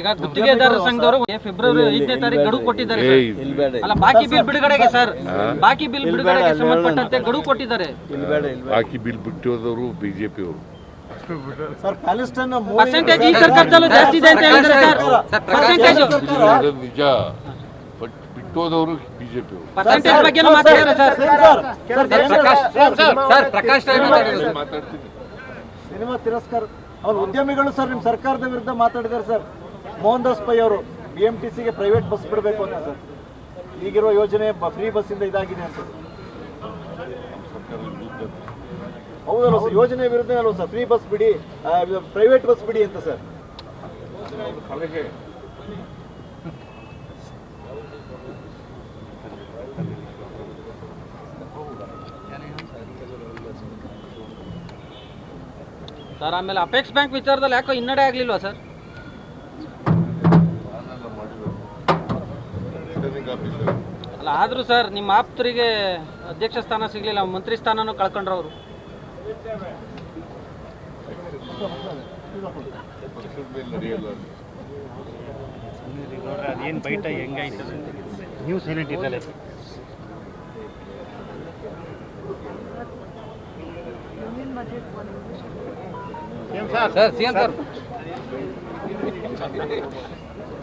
ಈಗ ಗುತ್ತಿಗೆದಾರರ ಸಂಘದವರು ಫೆಬ್ರವರಿ ಐದನೇ ತಾರೀಕು ಗಡುವು ಕೊಟ್ಟಿದ್ದಾರೆ ಸರ್. ಅಲ್ಲ ಬಾಕಿ ಬಿಲ್ ಬಿಡುಗಡೆಗೆ ಸರ್. ಬಾಕಿ ಬಿಲ್ ಬಿಡುಗಡೆಗೆ ಸಂಬಂಧಪಟ್ಟಂತೆ ಗಡುವು ಕೊಟ್ಟಿದ್ದಾರೆ. ಬಾಕಿ ಬಿಲ್ ಬಿಟ್ಟು ಹೋದವರು ಬಿಜೆಪಿ ಅವರು ಸರ್ ಪ್ಯಾಲೆಸ್ಟೈನ್ ಪರ್ಸೆಂಟೇಜ್ ಈ ಸರ್ಕಾರದಲ್ಲೂ ಜಾಸ್ತಿ ಇದೆ ಅಂತ ಹೇಳಿದ್ರೆ ಸರ್. ಪರ್ಸೆಂಟೇಜ್ ನಿಜ ಬಟ್ ಬಿಟ್ಟು ಹೋದವರು ಬಿಜೆಪಿ ಅವರು ಪರ್ಸೆಂಟೇಜ್ ಬಗ್ಗೆನೂ ಮಾತಾಡಿದ್ರೆ ಸರ್. ಪ್ರಕಾಶ್ ಮಾತಾಡ್ತೀನಿ ಸಿನಿಮಾ ತಿರಸ್ಕಾರ. ಅವ್ರ ಉದ್ಯಮಿಗಳು ಸರ್ ನಿಮ್ ಸರ್ಕಾರದ ವಿರುದ್ಧ ಮಾತಾಡಿದ್ದಾರೆ ಸರ್. ಮೋಹನ್ ದಾಸ್ ಪೈ ಅವರು ಬಿ ಎಂ ಟಿ ಸಿಗೆ ಪ್ರೈವೇಟ್ ಬಸ್ ಬಿಡಬೇಕು ಅಂತ ಸರ್ ಈಗಿರುವ ಯೋಜನೆ ಫ್ರೀ ಬಸ್ಸಿಂದ ಇದಾಗಿದೆ ಅಂತ. ಹೌದಲ್ಲ ಸರ್, ಯೋಜನೆ ವಿರುದ್ಧ ಅಲ್ವ ಸರ್ ಫ್ರೀ ಬಸ್ ಬಿಡಿ ಪ್ರೈವೇಟ್ ಬಸ್ ಬಿಡಿ ಅಂತ ಸರ್. ಸರ್, ಆಮೇಲೆ ಅಪೆಕ್ಸ್ ಬ್ಯಾಂಕ್ ವಿಚಾರದಲ್ಲಿ ಯಾಕೋ ಹಿನ್ನಡೆ ಆಗ್ಲಿಲ್ವಾ ಸರ್? ಅಲ್ಲ ಆದರೂ ಸರ್ ನಿಮ್ಮ ಆಪ್ತರಿಗೆ ಅಧ್ಯಕ್ಷ ಸ್ಥಾನ ಸಿಗ್ಲಿಲ್ಲ ಮಂತ್ರಿ ಸ್ಥಾನನೂ ಕಳ್ಕೊಂಡ್ರು ಅವರು. ಅದೇನು ಬೈಟ ಹೆಂಗಾಯ್ತು ನೀವು ಸೈಲೆಂಟ್ ಇದ್ದಲ್ಲ ಸರ್ ಸಿಎಂ ಸರ್.